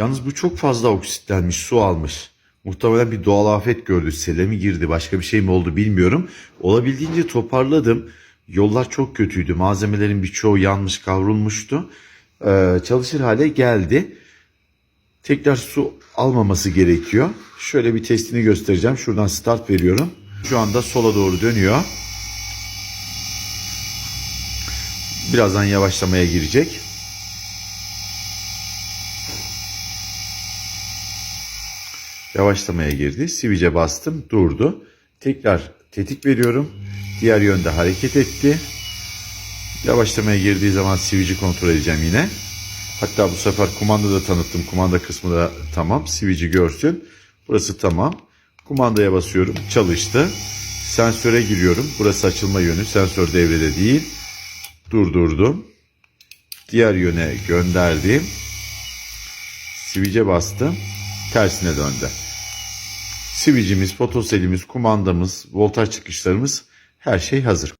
Yalnız bu çok fazla oksitlenmiş, su almış. Muhtemelen bir doğal afet gördü. Sele mi girdi, başka bir şey mi oldu bilmiyorum. Olabildiğince toparladım. Yollar çok kötüydü. Malzemelerin birçoğu yanmış, kavrulmuştu. Ee, çalışır hale geldi. Tekrar su almaması gerekiyor. Şöyle bir testini göstereceğim. Şuradan start veriyorum. Şu anda sola doğru dönüyor. Birazdan yavaşlamaya girecek. Yavaşlamaya girdi. Sivice bastım. Durdu. Tekrar tetik veriyorum. Diğer yönde hareket etti. Yavaşlamaya girdiği zaman sivici kontrol edeceğim yine. Hatta bu sefer kumanda da tanıttım. Kumanda kısmı da tamam. Sivici görsün. Burası tamam. Kumandaya basıyorum. Çalıştı. Sensöre giriyorum. Burası açılma yönü. Sensör devrede değil. Durdurdum. Diğer yöne gönderdim. Sivice bastım. Tersine döndü. Sivicimiz, fotoselimiz, kumandamız, voltaj çıkışlarımız her şey hazır.